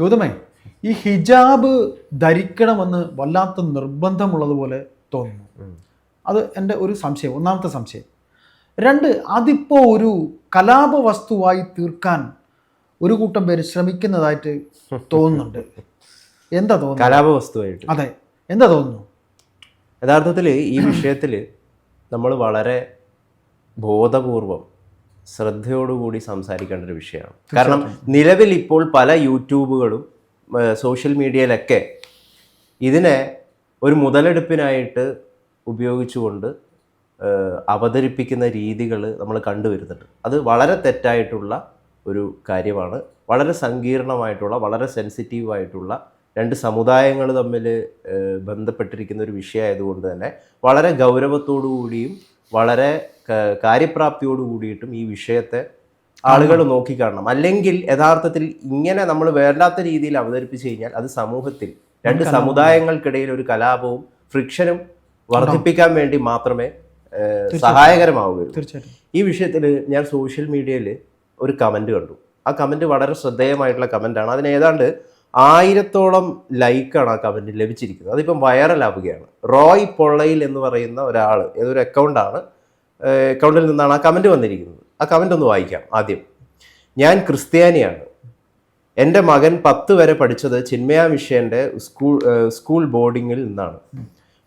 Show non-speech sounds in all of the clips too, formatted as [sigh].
ഗൗതമേ ഈ ഹിജാബ് ധരിക്കണമെന്ന് വല്ലാത്ത നിർബന്ധമുള്ളതുപോലെ തോന്നുന്നു. അത് എന്റെ ഒരു സംശയം ഒന്നാമത്തെ സംശയം. രണ്ട് അതിപ്പോൾ ഒരു കലാപ വസ്തുവായി തീർക്കാൻ ഒരു കൂട്ടം പേര് ശ്രമിക്കുന്നതായിട്ട് തോന്നുന്നുണ്ട്. എന്താ തോന്നുന്നു കലാപ വസ്തുവായിട്ട് അതെ എന്താ തോന്നുന്നു? യഥാർത്ഥത്തിൽ ഈ വിഷയത്തിൽ നമ്മൾ വളരെ ബോധപൂർവം ശ്രദ്ധയോടുകൂടി സംസാരിക്കേണ്ട ഒരു വിഷയമാണ്. കാരണം നിലവിൽ ഇപ്പോൾ പല യൂട്യൂബുകളും സോഷ്യൽ മീഡിയയിലൊക്കെ ഇതിനെ ഒരു മുതലെടുപ്പിനായിട്ട് ഉപയോഗിച്ചുകൊണ്ട് അവതരിപ്പിക്കുന്ന രീതികൾ നമ്മൾ കണ്ടുവരുന്നുണ്ട്. അത് വളരെ തെറ്റായിട്ടുള്ള ഒരു കാര്യമാണ്. വളരെ സങ്കീർണമായിട്ടുള്ള വളരെ സെൻസിറ്റീവായിട്ടുള്ള രണ്ട് സമുദായങ്ങൾ തമ്മിൽ ബന്ധപ്പെട്ടിരിക്കുന്ന ഒരു വിഷയമായതുകൊണ്ട് തന്നെ വളരെ ഗൗരവത്തോടു കൂടിയും വളരെ കാര്യപ്രാപ്തിയോട് കൂടിയിട്ടും ഈ വിഷയത്തെ ആളുകൾ നോക്കിക്കാണണം. അല്ലെങ്കിൽ യഥാർത്ഥത്തിൽ ഇങ്ങനെ നമ്മൾ വേണ്ടാത്ത രീതിയിൽ അവതരിപ്പിച്ചു കഴിഞ്ഞാൽ അത് സമൂഹത്തിൽ രണ്ട് സമുദായങ്ങൾക്കിടയിൽ ഒരു കലാപവും ഫ്രിക്ഷനും വർദ്ധിപ്പിക്കാൻ വേണ്ടി മാത്രമേ സഹായകരമാവുകയുള്ളൂ. തീർച്ചയായിട്ടും. ഈ വിഷയത്തിൽ ഞാൻ സോഷ്യൽ മീഡിയയിൽ ഒരു കമന്റ് കണ്ടു. ആ കമന്റ് വളരെ ശ്രദ്ധേയമായിട്ടുള്ള കമന്റാണ്. അതിന് ഏതാണ്ട് ആയിരത്തോളം ലൈക്കാണ് ആ കമന്റ് ലഭിച്ചിരിക്കുന്നത്. അതിപ്പം വൈറലാവുകയാണ്. റോയ് പൊള്ളയിൽ എന്ന് പറയുന്ന ഒരാൾ ഏതൊരു അക്കൗണ്ടാണ് അക്കൗണ്ടിൽ നിന്നാണ് ആ കമന്റ് വന്നിരിക്കുന്നത്. ആ കമന്റ് ഒന്ന് വായിക്കാം ആദ്യം. ഞാൻ ക്രിസ്ത്യാനിയാണ്. എന്റെ മകൻ പത്ത് വരെ പഠിച്ചത് ചിന്മയ മിഷന്റെ സ്കൂൾ സ്കൂൾ ബോർഡിങ്ങിൽ നിന്നാണ്.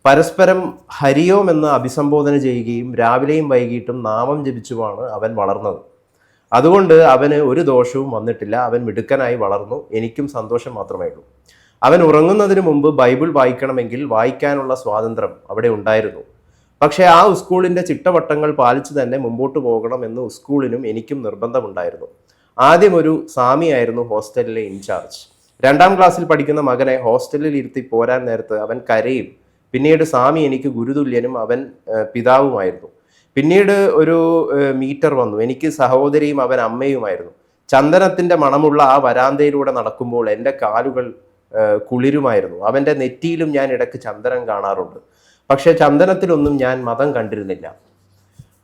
പരസ്പരം ഹരിയോം എന്ന് അഭിസംബോധന ചെയ്യുകയും രാവിലെയും വൈകിട്ടും നാമം ജപിച്ചുമാണ് അവൻ വളർന്നത്. അതുകൊണ്ട് അവന് ഒരു ദോഷവും വന്നിട്ടില്ല. അവൻ മിടുക്കനായി വളർന്നു. എനിക്കും സന്തോഷം മാത്രമേ ഉള്ളൂ. അവൻ ഉറങ്ങുന്നതിന് മുമ്പ് ബൈബിൾ വായിക്കണമെങ്കിൽ വായിക്കാനുള്ള സ്വാതന്ത്ര്യം അവിടെ ഉണ്ടായിരുന്നു. പക്ഷേ ആ സ്കൂളിന്റെ ചിട്ടവട്ടങ്ങൾ പാലിച്ചു തന്നെ മുമ്പോട്ട് പോകണം എന്ന് സ്കൂളിനും എനിക്കും നിർബന്ധമുണ്ടായിരുന്നു. ആദ്യം ഒരു സ്വാമിയായിരുന്നു ഹോസ്റ്റലിലെ ഇൻചാർജ്. രണ്ടാം ക്ലാസ്സിൽ പഠിക്കുന്ന മകനെ ഹോസ്റ്റലിൽ ഇരുത്തി പോരാൻ നേരത്ത് അവൻ കരയും. പിന്നീട് സ്വാമി എനിക്ക് ഗുരുതുല്യനും അവൻ പിതാവുമായിരുന്നു. പിന്നീട് ഒരു മീറ്റർ വന്നു. എനിക്ക് സഹോദരിയും അവൻ അമ്മയുമായിരുന്നു. ചന്ദനത്തിന്റെ മണമുള്ള ആ വരാന്തയിലൂടെ നടക്കുമ്പോൾ എന്റെ കാലുകൾ കുളിരുമായിരുന്നു. അവന്റെ നെറ്റിയിലും ഞാൻ ഇടയ്ക്ക് ചന്ദനം കാണാറുണ്ട്. പക്ഷേ ചന്ദനത്തിലൊന്നും ഞാൻ മതം കണ്ടിരുന്നില്ല.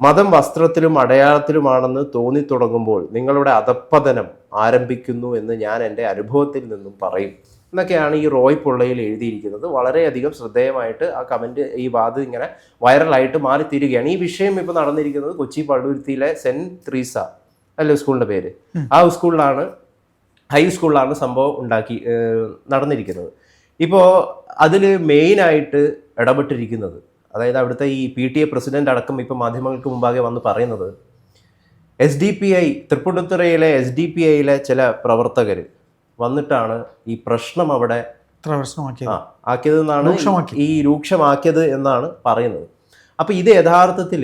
മതം വസ്ത്രത്തിലും അടയാളത്തിലുമാണെന്ന് തോന്നിത്തുടങ്ങുമ്പോൾ നിങ്ങളുടെ അധപ്പതനം ആരംഭിക്കുന്നു എന്ന് ഞാൻ എന്റെ അനുഭവത്തിൽ നിന്നും പറയും. എന്നൊക്കെയാണ് ഈ റോയ് പുള്ളയിൽ എഴുതിയിരിക്കുന്നത്. വളരെയധികം ശ്രദ്ധേയമായിട്ട് ആ കമന്റ് ഈ വാദ ഇങ്ങനെ വൈറലായിട്ട് മാറിത്തീരുകയാണ്. ഈ വിഷയം ഇപ്പോൾ നടന്നിരിക്കുന്നത് കൊച്ചി പള്ളുരുത്തിയിലെ സെന്റ് ത്രീസ അല്ലേ സ്കൂളിന്റെ പേര്? ആ സ്കൂളിലാണ് ഹൈ സ്കൂളിലാണ് സംഭവം ഉണ്ടാക്കി നടന്നിരിക്കുന്നത്. ഇപ്പോൾ അതിൽ മെയിനായിട്ട് ഇടപെട്ടിരിക്കുന്നത് അതായത് അവിടുത്തെ ഈ പി ടി എ പ്രസിഡന്റ് അടക്കം ഇപ്പോൾ മാധ്യമങ്ങൾക്ക് മുമ്പാകെ വന്ന് പറയുന്നത് എസ് ഡി പി ഐ തൃപ്പൂണിത്തുറയിലെ എസ് ഡി പി ഐയിലെ ചില പ്രവർത്തകർ വന്നിട്ടാണ് ഈ പ്രശ്നം അവിടെ ഇത്ര എന്നാണ് ആക്കിയതെന്നാണ് ഈ രൂക്ഷമാക്കിയത് എന്നാണ് പറയുന്നത്. അപ്പോൾ ഇത് യഥാർത്ഥത്തിൽ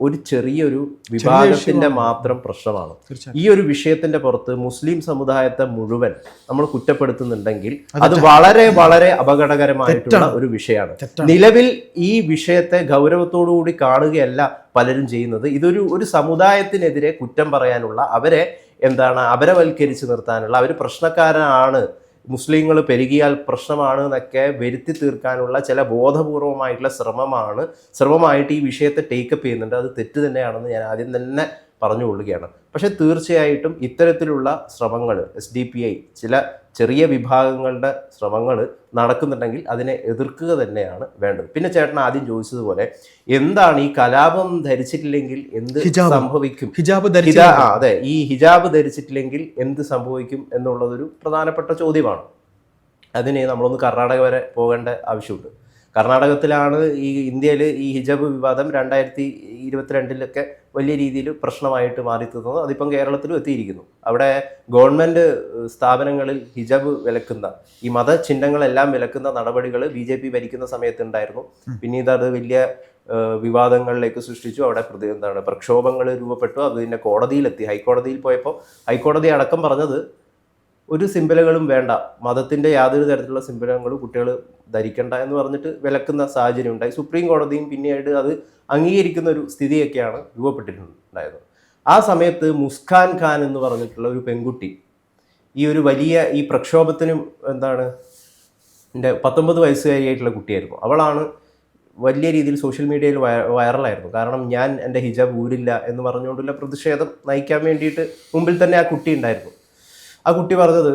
ഒരു ചെറിയൊരു വിഭാഗത്തിന്റെ മാത്രം പ്രശ്നമാണ്. ഈ ഒരു വിഷയത്തിന്റെ പുറത്ത് മുസ്ലിം സമുദായത്തെ മുഴുവൻ നമ്മൾ കുറ്റപ്പെടുത്തുന്നുണ്ടെങ്കിൽ അത് വളരെ വളരെ അപകടകരമായിട്ടുള്ള ഒരു വിഷയമാണ്. നിലവിൽ ഈ വിഷയത്തെ ഗൗരവത്തോടുകൂടി കാണുകയല്ല പലരും ചെയ്യുന്നത്. ഇതൊരു ഒരു സമുദായത്തിനെതിരെ കുറ്റം പറയാനുള്ള അവരെ എന്താണ് അപരവൽക്കരിച്ച് നിർത്താനുള്ള അവർ പ്രശ്നക്കാരാണ് മുസ്ലിങ്ങൾ പെരുകിയാൽ പ്രശ്നമാണ് എന്നൊക്കെ വരുത്തി തീർക്കാനുള്ള ചില ബോധപൂർവമായിട്ടുള്ള ശ്രമമാണ് ശ്രമമായിട്ട് ഈ വിഷയത്തെ ടേക്കപ്പ് ചെയ്യുന്നുണ്ട്. അത് തെറ്റ് തന്നെയാണെന്ന് ഞാൻ ആദ്യം തന്നെ പറഞ്ഞുകൊള്ളുകയാണ്. പക്ഷേ തീർച്ചയായിട്ടും ഇത്തരത്തിലുള്ള ശ്രമങ്ങൾ എസ് ഡി പി ഐ ചില ചെറിയ വിഭാഗങ്ങളുടെ ശ്രമങ്ങൾ നടക്കുന്നുണ്ടെങ്കിൽ അതിനെ എതിർക്കുക തന്നെയാണ് വേണ്ടത്. പിന്നെ ചേട്ടൻ ആദ്യം ചോദിച്ചതുപോലെ എന്താണ് ഈ കലാപം ധരിച്ചിട്ടില്ലെങ്കിൽ എന്ത്. സംഭവിക്കും? ഹിജാബ് അതെ. ഈ ഹിജാബ് ധരിച്ചിട്ടില്ലെങ്കിൽ എന്ത് സംഭവിക്കും എന്നുള്ളതൊരു പ്രധാനപ്പെട്ട ചോദ്യമാണ്. അതിന് നമ്മളൊന്ന് കർണാടക വരെ പോകേണ്ട ആവശ്യമുണ്ട്. കർണാടകത്തിലാണ് ഈ ഇന്ത്യയിൽ ഈ ഹിജാബ് വിവാദം രണ്ടായിരത്തി ഇരുപത്തിരണ്ടിലൊക്കെ വലിയ രീതിയിൽ പ്രശ്നമായിട്ട് മാറി തീർന്നത്. അതിപ്പം കേരളത്തിലും എത്തിയിരിക്കുന്നു. അവിടെ ഗവൺമെന്റ് സ്ഥാപനങ്ങളിൽ ഹിജാബ് വിലക്കുന്ന ഈ മതചിഹ്നങ്ങളെല്ലാം വിലക്കുന്ന നടപടികൾ ബി ജെ പി ഭരിക്കുന്ന സമയത്തുണ്ടായിരുന്നു പിന്നീട് അത് വലിയ വിവാദങ്ങളിലേക്ക് സൃഷ്ടിച്ചു. അവിടെ പ്രതി എന്താണ് പ്രക്ഷോഭങ്ങൾ രൂപപ്പെട്ടു. അത് പിന്നെ കോടതിയിലെത്തി. ഹൈക്കോടതിയിൽ പോയപ്പോൾ ഹൈക്കോടതി അടക്കം പറഞ്ഞത് ഒരു സിംബലുകളും വേണ്ട. മതത്തിന്റെ യാതൊരു തരത്തിലുള്ള സിംബലുകളും കുട്ടികൾ ധരിക്കണ്ട എന്ന് പറഞ്ഞിട്ട് വിലക്കുന്ന സാഹചര്യം ഉണ്ടായി. സുപ്രീം കോടതിയും പിന്നീട് അത് അംഗീകരിക്കുന്ന ഒരു സ്ഥിതിയൊക്കെയാണ് രൂപപ്പെട്ടിട്ടുണ്ടായത്. ആ സമയത്ത് മുസ്കാൻ ഖാൻ എന്ന് പറഞ്ഞിട്ടുള്ള ഒരു പെൺകുട്ടി ഈ ഒരു വലിയ ഈ പ്രക്ഷോഭത്തിനും എന്താണ് എന്റെ പത്തൊമ്പത് വയസ്സുകാരിയായിട്ടുള്ള കുട്ടിയായിരുന്നു. അവളാണ് വലിയ രീതിയിൽ സോഷ്യൽ മീഡിയയിൽ വൈറലായിരുന്നു. കാരണം ഞാൻ എന്റെ ഹിജാബ് ഊരില്ല എന്ന് പറഞ്ഞുകൊണ്ടുള്ള പ്രതിഷേധം നയിക്കാൻ വേണ്ടിയിട്ട് മുമ്പിൽ തന്നെ ആ കുട്ടി ഉണ്ടായിരുന്നു. ആ കുട്ടി പറഞ്ഞത്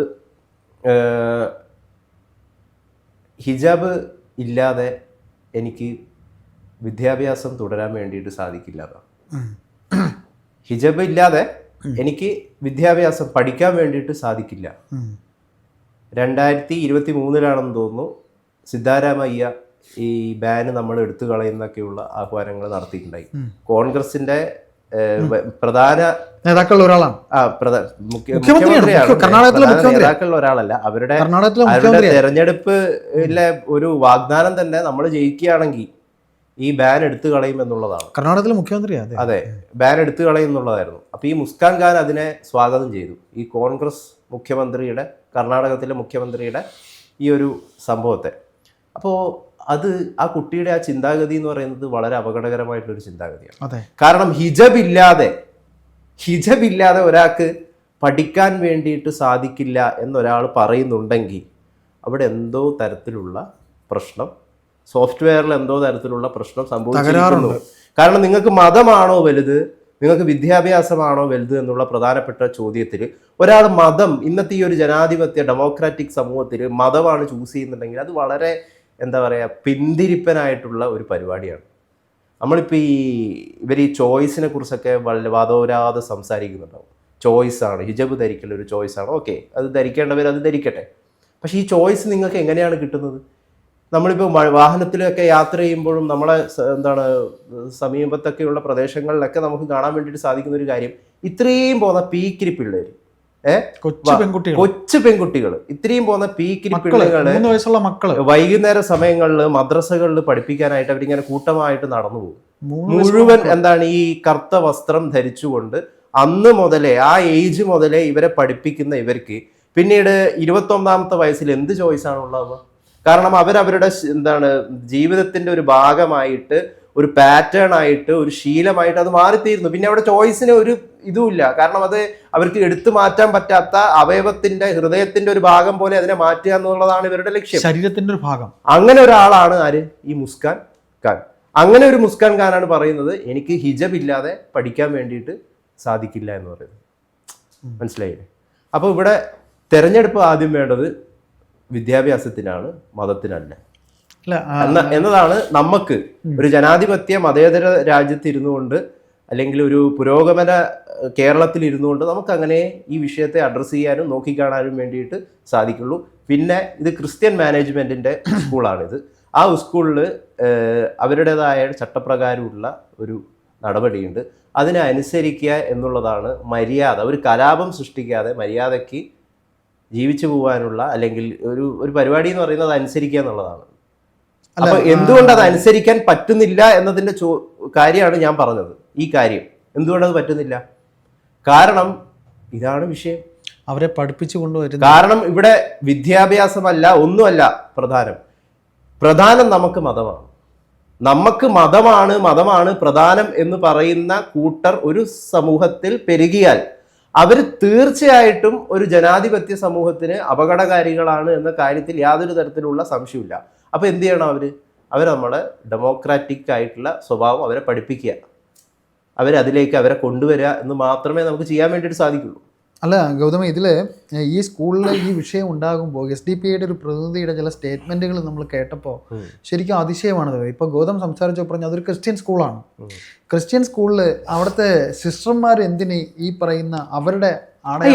ഹിജാബ് ഇല്ലാതെ എനിക്ക് വിദ്യാഭ്യാസം തുടരാൻ വേണ്ടിയിട്ട് സാധിക്കില്ല ഹിജബ് ഇല്ലാതെ എനിക്ക് വിദ്യാഭ്യാസം പഠിക്കാൻ വേണ്ടിയിട്ട് സാധിക്കില്ല. രണ്ടായിരത്തി ഇരുപത്തി മൂന്നിലാണെന്ന് തോന്നുന്നു സിദ്ധാരാമയ്യ ഈ ബാന് നമ്മൾ എടുത്തു കളയുന്നൊക്കെയുള്ള ആഹ്വാനങ്ങൾ നടത്തിയിട്ടുണ്ടായി. കോൺഗ്രസിന്റെ പ്രധാന നേതാക്കളിൽ ഒരാളാണ്. നേതാക്കളിൽ ഒരാളല്ല. അവരുടെ തെരഞ്ഞെടുപ്പ് അവരുടെ തെരഞ്ഞെടുപ്പിലെ ഒരു വാഗ്ദാനം തന്നെ നമ്മൾ ജയിക്കുകയാണെങ്കിൽ ഈ ബാൻ എടുത്തു കളയും എന്നുള്ളതാണ്. കർണാടകത്തിലെ മുഖ്യമന്ത്രി അതെ അതെ ബാൻ എടുത്തു കളയും എന്നുള്ളതായിരുന്നു. അപ്പൊ ഈ മുസ്കാൻ ഖാൻ അതിനെ സ്വാഗതം ചെയ്തു. ഈ കോൺഗ്രസ് മുഖ്യമന്ത്രിയുടെ കർണാടകത്തിലെ മുഖ്യമന്ത്രിയുടെ ഈ ഒരു സംഭവത്തെ. അപ്പോൾ അത് ആ കുട്ടിയുടെ ആ ചിന്താഗതി എന്ന് പറയുന്നത് വളരെ അപകടകരമായിട്ടുള്ളൊരു ചിന്താഗതിയാണ്. കാരണം ഹിജബ് ഇല്ലാതെ ഹിജബ് ഇല്ലാതെ ഒരാൾക്ക് പഠിക്കാൻ വേണ്ടിയിട്ട് സാധിക്കില്ല എന്നൊരാൾ പറയുന്നുണ്ടെങ്കിൽ അവിടെ എന്തോ തരത്തിലുള്ള പ്രശ്നം സോഫ്റ്റ്വെയറിൽ എന്തോ തരത്തിലുള്ള പ്രശ്നം സംഭവിച്ചിരിക്കുന്നു. കാരണം നിങ്ങൾക്ക് മതമാണോ വലുത്? നിങ്ങൾക്ക് വിദ്യാഭ്യാസമാണോ വലുത് എന്നുള്ള പ്രധാനപ്പെട്ട ചോദ്യത്തിൽ ഒരാൾ മതം ഇന്നത്തെ ഈ ഒരു ജനാധിപത്യ ഡെമോക്രാറ്റിക് സമൂഹത്തിൽ മതമാണ് ചൂസ് ചെയ്യുന്നുണ്ടെങ്കിൽ അത് വളരെ എന്താ പറയുക പിന്തിരിപ്പനായിട്ടുള്ള ഒരു പരിപാടിയാണ്. നമ്മളിപ്പോൾ ഈ ഇവർ ഈ ചോയ്സിനെ കുറിച്ചൊക്കെ വളരെ വാദോരാതെ സംസാരിക്കുന്നുണ്ടാവും. ചോയ്സ് ആണ് ഹിജബ് ധരിക്കൽ ഒരു ചോയ്സ് ആണ് ഓക്കെ അത് ധരിക്കേണ്ടവർ അത് ധരിക്കട്ടെ. പക്ഷേ ഈ ചോയ്സ് നിങ്ങൾക്ക് എങ്ങനെയാണ് കിട്ടുന്നത്? നമ്മളിപ്പോൾ വാഹനത്തിലൊക്കെ യാത്ര ചെയ്യുമ്പോഴും നമ്മളെ എന്താണ് സമീപത്തൊക്കെയുള്ള പ്രദേശങ്ങളിലൊക്കെ നമുക്ക് കാണാൻ വേണ്ടിയിട്ട് സാധിക്കുന്ന ഒരു കാര്യം ഇത്രയും പോകുന്ന പീക്കിരി കൊച്ചു പെൺകുട്ടികൾ ഇത്രയും പോകുന്ന പീക്കിരി പിള്ളേകൾ വയസ്സുള്ള മക്കൾ. വൈകുന്നേര സമയങ്ങളിൽ മദ്രസകളിൽ പഠിപ്പിക്കാനായിട്ട് അവരിങ്ങനെ കൂട്ടമായിട്ട് നടന്നു പോകും. മുഴുവൻ എന്താണ് ഈ കറുത്ത വസ്ത്രം ധരിച്ചുകൊണ്ട് അന്ന് മുതലേ ആ ഏജ് മുതലേ ഇവരെ പഠിപ്പിക്കുന്ന ഇവർക്ക് പിന്നീട് ഇരുപത്തൊന്നാമത്തെ വയസ്സിൽ എന്ത് ചോയ്സാണ് ഉള്ളത്? കാരണം അവരവരുടെ എന്താണ് ജീവിതത്തിന്റെ ഒരു ഭാഗമായിട്ട് ഒരു പാറ്റേൺ ആയിട്ട് ഒരു ശീലമായിട്ട് അത് മാറിത്തീരുന്നു. പിന്നെ അവിടെ ചോയ്സിന് ഒരു ഇതുമില്ല. കാരണം അത് അവർക്ക് എടുത്തു മാറ്റാൻ പറ്റാത്ത അവയവത്തിന്റെ ഹൃദയത്തിന്റെ ഒരു ഭാഗം പോലെ അതിനെ മാറ്റുക എന്നുള്ളതാണ് ഇവരുടെ ലക്ഷ്യം. ശരീരത്തിന്റെ ഒരു ഭാഗം. അങ്ങനെ ഒരാളാണ് ആര്? ഈ മുസ്കാൻ ഖാൻ. അങ്ങനെ ഒരു മുസ്കാൻ ഖാനാണ് പറയുന്നത് എനിക്ക് ഹിജബ് ഇല്ലാതെ പഠിക്കാൻ വേണ്ടിയിട്ട് സാധിക്കില്ല എന്ന് പറയുന്നത്. മനസ്സിലായില്ലേ? അപ്പോൾ ഇവിടെ തെരഞ്ഞെടുപ്പ് ആദ്യം വേണ്ടത് വിദ്യാഭ്യാസത്തിനാണ് മതത്തിനല്ല. എന്നതാണ് നമുക്ക് ഒരു ജനാധിപത്യ മതേതര രാജ്യത്ത് ഇരുന്നുകൊണ്ട് അല്ലെങ്കിൽ ഒരു പുരോഗമന കേരളത്തിൽ കേരളത്തിൽ ഇരുന്നുകൊണ്ട് നമുക്ക് അങ്ങനെ ഈ വിഷയത്തെ അഡ്രസ്സ് ചെയ്യാനും നോക്കിക്കാണാനും വേണ്ടിയിട്ട് സാധിക്കുള്ളൂ. പിന്നെ ഇത് ക്രിസ്ത്യൻ മാനേജ്മെന്റിന്റെ [coughs] സ്കൂളാണിത്. ആ സ്കൂളിൽ അവരുടേതായ ചട്ടപ്രകാരമുള്ള ഒരു നടപടിയുണ്ട്. അതിനെ അനുസരിക്കുക എന്നുള്ളതാണ് മര്യാദ. ഒരു കലാപം സൃഷ്ടിക്കാതെ മര്യാദയ്ക്ക് ജീവിച്ചു പോകാനുള്ള അല്ലെങ്കിൽ ഒരു ഒരു പരിപാടി എന്ന് പറയുന്നത് അനുസരിക്കുക എന്നുള്ളതാണ്. അപ്പൊ എന്തുകൊണ്ട് അത് അനുസരിക്കാൻ പറ്റുന്നില്ല എന്നതിന്റെ ചോ കാര്യമാണ് ഞാൻ പറഞ്ഞത് ഈ കാര്യം. എന്തുകൊണ്ട് അത് പറ്റുന്നില്ല? കാരണം ഇതാണ് വിഷയം. അവരെ പഠിപ്പിച്ചു കൊണ്ടുവരുന്നത് കാരണം ഇവിടെ വിദ്യാഭ്യാസമല്ല ഒന്നുമല്ല പ്രധാനം. പ്രധാനം നമുക്ക് മതമാണ്. നമുക്ക് മതമാണ് മതമാണ് പ്രധാനം എന്ന് പറയുന്ന കൂട്ടർ ഒരു സമൂഹത്തിൽ പെരുകിയാൽ അവർ തീർച്ചയായിട്ടും ഒരു ജനാധിപത്യ സമൂഹത്തിന് അപകടകാരികളാണ് എന്ന കാര്യത്തിൽ യാതൊരു തരത്തിലുള്ള സംശയമില്ല അപ്പൊ എന്ത് ചെയ്യണം അവർ അവർ നമ്മളെ ഡെമോക്രാറ്റിക് ആയിട്ടുള്ള സ്വഭാവം അവരെ പഠിപ്പിക്കുക. അവരെ അതിലേക്ക് അവരെ കൊണ്ടുവരിക എന്ന് മാത്രമേ നമുക്ക് ചെയ്യാൻ വേണ്ടിയിട്ട് സാധിക്കുള്ളൂ. അല്ല ഗൗതമ ഇതിൽ ഈ സ്കൂളിൽ ഈ വിഷയം ഉണ്ടാകുമ്പോൾ എസ് ഡി പി ഐയുടെ ഒരു പ്രതിനിധിയുടെ ചില സ്റ്റേറ്റ്മെന്റുകൾ നമ്മൾ കേട്ടപ്പോൾ ശരിക്കും അതിശയമാണത്. ഇപ്പോൾ ഗൗതം സംസാരിച്ചപ്പോൾ പറഞ്ഞു അതൊരു ക്രിസ്ത്യൻ സ്കൂളാണ്. ക്രിസ്ത്യൻ സ്കൂളിൽ അവിടുത്തെ സിസ്റ്റർമാർ എന്തിന് ഈ പറയുന്ന അവരുടെ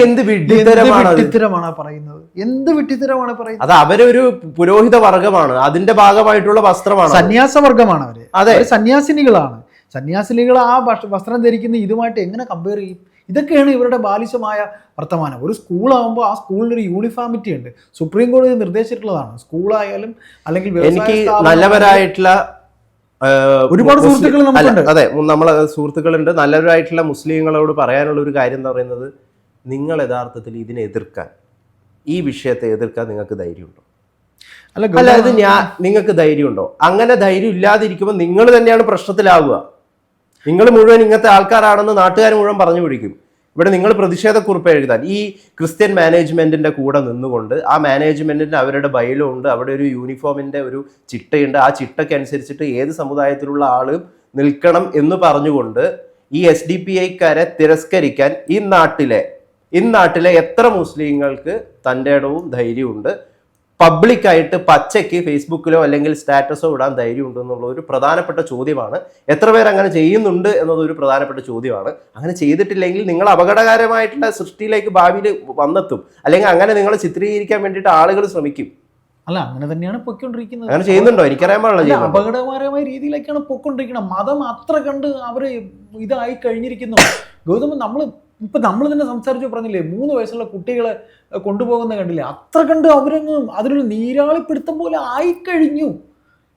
എന്ത് വിട്ടിത്തരമാണ് പറയുന്നത്? എന്ത് വിട്ടിത്തരമാണ് പറയുന്നത്? അത് അവരൊരു പുരോഹിത വർഗമാണ്. അതിന്റെ ഭാഗമായിട്ടുള്ള വസ്ത്രമാണ് സന്യാസ വർഗമാണ് അവർ. അതെ. സന്യാസിനികളാണ്. സന്യാസിനികൾ ആ വസ്ത്രം ധരിക്കുന്ന ഇതുമായിട്ട് എങ്ങനെ കമ്പയർ ചെയ്യും? ഇതൊക്കെയാണ് ഇവരുടെ ബാലിശമായ വർത്തമാനം. ഒരു സ്കൂളാകുമ്പോൾ ആ സ്കൂളിനൊരു യൂണിഫോമിറ്റി ഉണ്ട്. സുപ്രീം കോടതി നിർദ്ദേശിച്ചിട്ടുള്ളതാണ്. സ്കൂളായാലും അല്ലെങ്കിൽ എനിക്ക് നല്ലവരായിട്ടുള്ള ഒരുപാട് സുഹൃത്തുക്കൾ നമുക്കുണ്ട്. അതെ നമ്മളെ സുഹൃത്തുക്കളുണ്ട്. നല്ലവരായിട്ടുള്ള മുസ്ലിങ്ങളോട് പറയാനുള്ള ഒരു കാര്യം എന്ന് പറയുന്നത് നിങ്ങൾ യഥാർത്ഥത്തിൽ ഇതിനെ എതിർക്കാൻ. ഈ വിഷയത്തെ എതിർക്കാൻ നിങ്ങൾക്ക് ധൈര്യമുണ്ടോ? അല്ല അത് ഇത് ഞാൻ നിങ്ങൾക്ക് ധൈര്യമുണ്ടോ? അങ്ങനെ ധൈര്യം ഇല്ലാതിരിക്കുമ്പോൾ നിങ്ങൾ തന്നെയാണ് പ്രശ്നത്തിലാവുക. നിങ്ങൾ മുഴുവൻ ഇങ്ങനത്തെ ആൾക്കാരാണെന്ന് നാട്ടുകാർ മുഴുവൻ പറഞ്ഞു പിടിക്കും. ഇവിടെ നിങ്ങൾ പ്രതിഷേധക്കുറിപ്പ് എഴുതാൻ. ഈ ക്രിസ്ത്യൻ മാനേജ്മെന്റിന്റെ കൂടെ നിന്നുകൊണ്ട് ആ മാനേജ്മെന്റിന് അവരുടെ ബൈലോ ഉണ്ട് അവിടെ ഒരു യൂണിഫോമിന്റെ ഒരു ചിട്ടയുണ്ട്. ആ ചിട്ടയ്ക്ക് അനുസരിച്ചിട്ട് ഏത് സമുദായത്തിലുള്ള ആളും നിൽക്കണം എന്ന് പറഞ്ഞുകൊണ്ട് ഈ എസ് ഡി പി ഐക്കാരെ തിരസ്കരിക്കാൻ ഈ നാട്ടിലെ ഇന്നാട്ടിലെ എത്ര മുസ്ലിങ്ങൾക്ക് തന്റെ ഇടവും ധൈര്യമുണ്ട് പബ്ലിക്കായിട്ട് പച്ചയ്ക്ക് ഫേസ്ബുക്കിലോ അല്ലെങ്കിൽ സ്റ്റാറ്റസോ ഇടാൻ ധൈര്യമുണ്ട് എന്നുള്ള ഒരു പ്രധാനപ്പെട്ട ചോദ്യമാണ്. എത്ര പേർ അങ്ങനെ ചെയ്യുന്നുണ്ട് എന്നത് ഒരു പ്രധാനപ്പെട്ട ചോദ്യമാണ്. അങ്ങനെ ചെയ്തിട്ടില്ലെങ്കിൽ നിങ്ങൾ അപകടകരമായിട്ടുള്ള സൃഷ്ടിയിലേക്ക് ഭാവിയിൽ വന്നെത്തും. അല്ലെങ്കിൽ അങ്ങനെ നിങ്ങളെ ചിത്രീകരിക്കാൻ വേണ്ടിയിട്ട് ആളുകൾ ശ്രമിക്കും. അല്ല അങ്ങനെ തന്നെയാണ് പൊയ്ക്കൊണ്ടിരിക്കുന്നത്. അങ്ങനെ ചെയ്യുന്നുണ്ടോ? എനിക്കറിയാൻ പാടില്ല? അപകടകരമായ രീതിയിലേക്കാണ് പൊയ്ക്കൊണ്ടിരിക്കുന്നത്. മതം അത്ര കണ്ട് അവർ ഇതായി കഴിഞ്ഞിരിക്കുന്നു. ഗൗതം നമ്മൾ ഇപ്പൊ നമ്മൾ തന്നെ സംസാരിച്ചു പറഞ്ഞില്ലേ മൂന്ന് വയസ്സുള്ള കുട്ടികളെ കൊണ്ടുപോകുന്ന കണ്ടില്ലേ അത്ര കണ്ട് അവരങ്ങ് അതിനൊരു നീരാളിപ്പിടുത്തം പോലെ ആയിക്കഴിഞ്ഞു.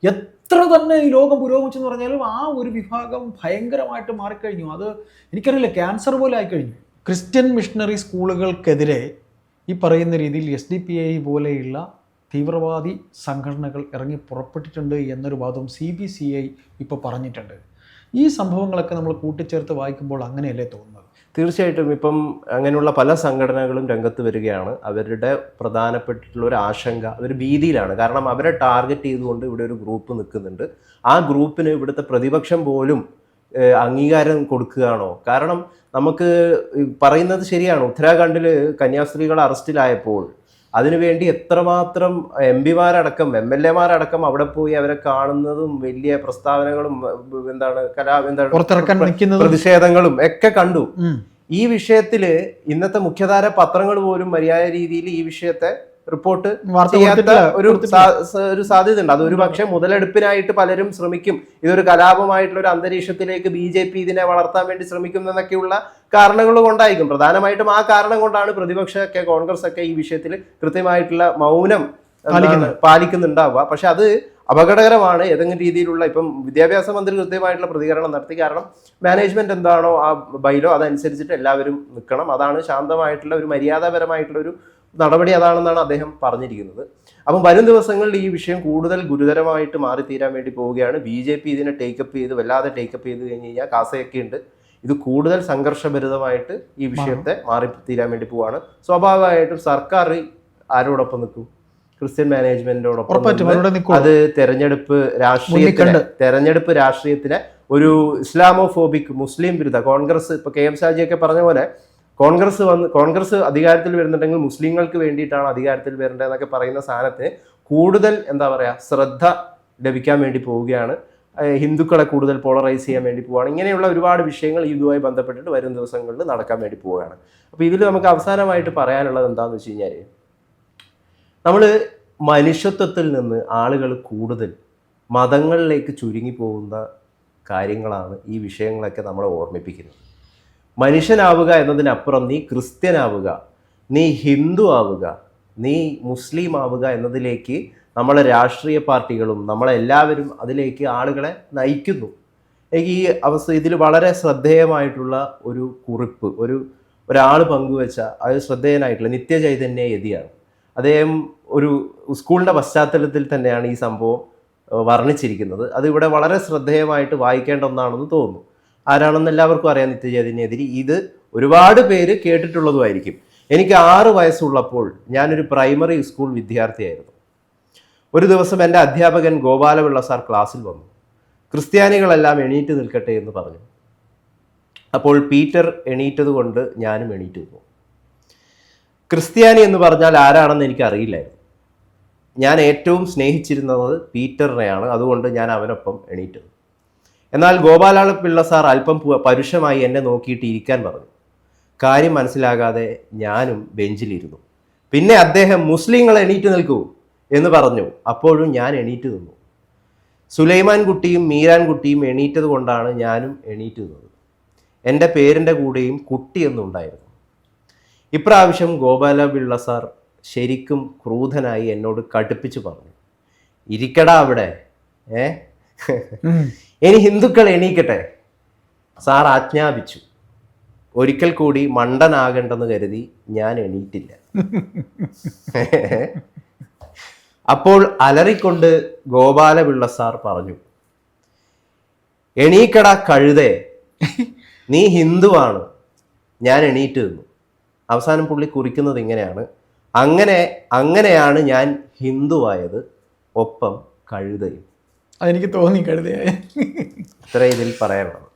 എത്ര തന്നെ ഈ ലോകം പുരോഗമിച്ചെന്ന് പറഞ്ഞാലും ആ ഒരു വിഭാഗം ഭയങ്കരമായിട്ട് മാറിക്കഴിഞ്ഞു. അത് എനിക്കറിയില്ല ക്യാൻസർ പോലെ ആയിക്കഴിഞ്ഞു. ക്രിസ്ത്യൻ മിഷണറി സ്കൂളുകൾക്കെതിരെ ഈ പറയുന്ന രീതിയിൽ എസ് ഡി പി ഐ പോലെയുള്ള തീവ്രവാദി സംഘടനകൾ ഇറങ്ങി പുറപ്പെട്ടിട്ടുണ്ട് എന്നൊരു വാദം സി ബി സി ഐ ഇപ്പോൾ പറഞ്ഞിട്ടുണ്ട്. ഈ സംഭവങ്ങളൊക്കെ നമ്മൾ കൂട്ടിച്ചേർത്ത് വായിക്കുമ്പോൾ അങ്ങനെയല്ലേ തോന്നുന്നത്? തീർച്ചയായിട്ടും ഇപ്പം അങ്ങനെയുള്ള പല സംഘടനകളും രംഗത്ത് വരികയാണ്. അവരുടെ പ്രധാനപ്പെട്ടിട്ടുള്ള ഒരു ആശങ്ക അവർ ഭീതിയിലാണ്. കാരണം അവരെ ടാർഗറ്റ് ചെയ്തുകൊണ്ട് ഇവിടെ ഒരു ഗ്രൂപ്പ് നിൽക്കുന്നുണ്ട്. ആ ഗ്രൂപ്പിന് ഇവിടുത്തെ പ്രതിപക്ഷം പോലും അംഗീകാരം കൊടുക്കുകയാണോ? കാരണം നമുക്ക് പറയുന്നത് ശരിയാണ്. ഉത്തരാഖണ്ഡിൽ കന്യാസ്ത്രീകൾ അറസ്റ്റിലായപ്പോൾ അതിനുവേണ്ടി എത്രമാത്രം എം പിമാരടക്കം എം എൽ എമാരടക്കം അവിടെ പോയി അവരെ കാണുന്നതും വലിയ പ്രസ്താവനകളും എന്താണ് കലാ എന്താണ് പ്രതിഷേധങ്ങളും ഒക്കെ കണ്ടു. ഈ വിഷയത്തിൽ ഇന്നത്തെ മുഖ്യധാര പത്രങ്ങൾ പോലും മര്യാദ രീതിയിൽ ഈ വിഷയത്തെ റിപ്പോർട്ട് ചെയ്യാത്ത ഒരു. ഒരു സാധ്യത ഉണ്ട് അത് ഒരു പക്ഷേ മുതലെടുപ്പിനായിട്ട് പലരും ശ്രമിക്കും. ഇതൊരു കലാപമായിട്ടുള്ള ഒരു അന്തരീക്ഷത്തിലേക്ക് ബി ജെ പി ഇതിനെ വളർത്താൻ വേണ്ടി ശ്രമിക്കും എന്നൊക്കെയുള്ള കാരണങ്ങൾ കൊണ്ടായിരിക്കും. പ്രധാനമായിട്ടും ആ കാരണം കൊണ്ടാണ് പ്രതിപക്ഷമൊക്കെ കോൺഗ്രസ് ഒക്കെ ഈ വിഷയത്തിൽ കൃത്യമായിട്ടുള്ള മൗനം പാലിക്കുന്നുണ്ടാവുക. പക്ഷെ അത് അപകടകരമാണ്. ഏതെങ്കിലും രീതിയിലുള്ള ഇപ്പം വിദ്യാഭ്യാസ മന്ത്രി കൃത്യമായിട്ടുള്ള പ്രതികരണം നടത്തി. കാരണം മാനേജ്മെന്റ് എന്താണോ ആ ബൈലോ അതനുസരിച്ചിട്ട് എല്ലാവരും നിൽക്കണം. അതാണ് ശാന്തമായിട്ടുള്ള ഒരു മര്യാദപരമായിട്ടുള്ള ഒരു നടപടി അതാണെന്നാണ് അദ്ദേഹം പറഞ്ഞിരിക്കുന്നത്. അപ്പം വരും ദിവസങ്ങളിൽ ഈ വിഷയം കൂടുതൽ ഗുരുതരമായിട്ട് മാറിത്തീരാൻ വേണ്ടി പോവുകയാണ്. ബി ജെ പി ഇതിനെ ടേക്കപ്പ് ചെയ്ത് വല്ലാതെ ടേക്കപ്പ് ചെയ്ത് കഴിഞ്ഞ് കഴിഞ്ഞാൽ കാസയൊക്കെ ഉണ്ട്. ഇത് കൂടുതൽ സംഘർഷഭരിതമായിട്ട് ഈ വിഷയത്തെ മാറിത്തീരാൻ വേണ്ടി പോവാണ് സ്വാഭാവികമായിട്ടും സർക്കാർ ആരോടൊപ്പം നിൽക്കും? ക്രിസ്ത്യൻ മാനേജ്മെന്റിനോടൊപ്പം അത് തെരഞ്ഞെടുപ്പ് രാഷ്ട്രീയത്തിലെ മുന്നിക്കണ്ട്. തെരഞ്ഞെടുപ്പ് രാഷ്ട്രീയത്തിലെ ഒരു ഇസ്ലാമോഫോബിക് മുസ്ലിം വിരുദ്ധ കോൺഗ്രസ് ഇപ്പൊ കെ എം ഷാജിയൊക്കെ പറഞ്ഞ പോലെ കോൺഗ്രസ് വന്ന് കോൺഗ്രസ് അധികാരത്തിൽ വരുന്നുണ്ടെങ്കിൽ മുസ്ലിങ്ങൾക്ക് വേണ്ടിയിട്ടാണ് അധികാരത്തിൽ വരേണ്ടതെന്നൊക്കെ പറയുന്ന സാധനത്തിന് കൂടുതൽ എന്താ പറയുക ശ്രദ്ധ ലഭിക്കാൻ വേണ്ടി പോവുകയാണ്. ഹിന്ദുക്കളെ കൂടുതൽ പോളറൈസ് ചെയ്യാൻ വേണ്ടി പോവുകയാണ്. ഇങ്ങനെയുള്ള ഒരുപാട് വിഷയങ്ങൾ ഇതുമായി ബന്ധപ്പെട്ടിട്ട് വരും ദിവസങ്ങളിൽ നടക്കാൻ വേണ്ടി പോവുകയാണ്. അപ്പോൾ ഇതിൽ നമുക്ക് അവസാനമായിട്ട് പറയാനുള്ളത് എന്താണെന്ന് വെച്ച് കഴിഞ്ഞാൽ നമ്മൾ മനുഷ്യത്വത്തിൽ നിന്ന് ആളുകൾ കൂടുതൽ മതങ്ങളിലേക്ക് ചുരുങ്ങി പോകുന്ന കാര്യങ്ങളാണ് ഈ വിഷയങ്ങളൊക്കെ നമ്മളെ ഓർമ്മിപ്പിക്കുന്നത്. മനുഷ്യനാവുക എന്നതിനപ്പുറം നീ ക്രിസ്ത്യനാവുക നീ ഹിന്ദു ആവുക നീ മുസ്ലിം ആവുക എന്നതിലേക്ക് നമ്മളെ രാഷ്ട്രീയ പാർട്ടികളും നമ്മളെല്ലാവരും അതിലേക്ക് ആളുകളെ നയിക്കുന്നു. എനിക്ക് ഈ അവസ്ഥ ഇതിൽ വളരെ ശ്രദ്ധേയമായിട്ടുള്ള ഒരു കുറിപ്പ് ഒരു ഒരാൾ പങ്കുവെച്ച അത് ശ്രദ്ധേയനായിട്ടുള്ള നിത്യചൈതന്യ യതിയാണ്. അദ്ദേഹം ഒരു സ്കൂളിന്റെ പശ്ചാത്തലത്തിൽ തന്നെയാണ് ഈ സംഭവം വർണിച്ചിരിക്കുന്നത്. അത് ഇവിടെ വളരെ ശ്രദ്ധേയമായിട്ട് വായിക്കേണ്ട ഒന്നാണെന്ന് തോന്നുന്നു. ആരാണെന്ന് എല്ലാവർക്കും അറിയാം നിത്യചൈതന്യതിരി ഇത് ഒരുപാട് പേര് കേട്ടിട്ടുള്ളതുമായിരിക്കും. എനിക്ക് ആറ് വയസ്സുള്ളപ്പോൾ ഞാനൊരു പ്രൈമറി സ്കൂൾ വിദ്യാർത്ഥിയായിരുന്നു. ഒരു ദിവസം എന്റെ അധ്യാപകൻ ഗോപാലപിള്ള സാർ ക്ലാസ്സിൽ വന്നു. ക്രിസ്ത്യാനികളെല്ലാം എണീറ്റ് നിൽക്കട്ടെ എന്ന് പറഞ്ഞു. അപ്പോൾ പീറ്റർ എണീറ്റത് കൊണ്ട് ഞാനും എണീറ്റ് നിന്നു. ക്രിസ്ത്യാനി എന്ന് പറഞ്ഞാൽ ആരാണെന്ന് എനിക്ക് അറിയില്ലായിരുന്നു ഞാൻ ഏറ്റവും സ്നേഹിച്ചിരുന്നത് പീറ്ററിനെയാണ്. അതുകൊണ്ട് ഞാൻ അവനൊപ്പം എണീറ്റത് എന്നാൽ ഗോപാലാള പിള്ള സാർ അല്പം പരുഷമായി എന്നെ നോക്കിയിട്ട് ഇരിക്കാൻ പറഞ്ഞു. കാര്യം മനസ്സിലാകാതെ ഞാനും ബെഞ്ചിലിരുന്നു. പിന്നെ അദ്ദേഹം മുസ്ലിങ്ങൾ എണീറ്റ് നിൽക്കൂ എന്ന് പറഞ്ഞു. അപ്പോഴും ഞാൻ എണീറ്റ് നിന്നു. സുലൈമാൻ കുട്ടിയും മീരാൻ കുട്ടിയും എണീറ്റത് കൊണ്ടാണ് ഞാനും എണീറ്റ് നിന്നത്. എന്റെ പേരിന്റെ കൂടെയും കുട്ടി എന്നുണ്ടായിരുന്നു. ഇപ്രാവശ്യം ഗോപാല പിള്ള സാർ ശരിക്കും ക്രൂധനായി എന്നോട് കടുപ്പിച്ച് പറഞ്ഞു. ഇരിക്കടാ അവിടെ. ഏ. ഇനി ഹിന്ദുക്കൾ എണീക്കട്ടെ. സാർ ആജ്ഞാപിച്ചു. ഒരിക്കൽ കൂടി മണ്ടനാകണ്ടെന്ന് കരുതി ഞാൻ എണീറ്റില്ല. അപ്പോൾ അലറിക്കൊണ്ട് ഗോപാലപിള്ള സാർ പറഞ്ഞു എണീക്കട കഴുതേ. നീ ഹിന്ദുവാണ്. ഞാൻ എണീറ്റ് നിന്നു. അവസാനം പുള്ളി കുറിക്കുന്നത് ഇങ്ങനെയാണ് അങ്ങനെ അങ്ങനെയാണ് ഞാൻ ഹിന്ദുവായത്. ഒപ്പം കഴുതയും. അതെനിക്ക് തോന്നി കഴുതയായ. ഇത്ര ഇതിൽ പറയാനുള്ളത്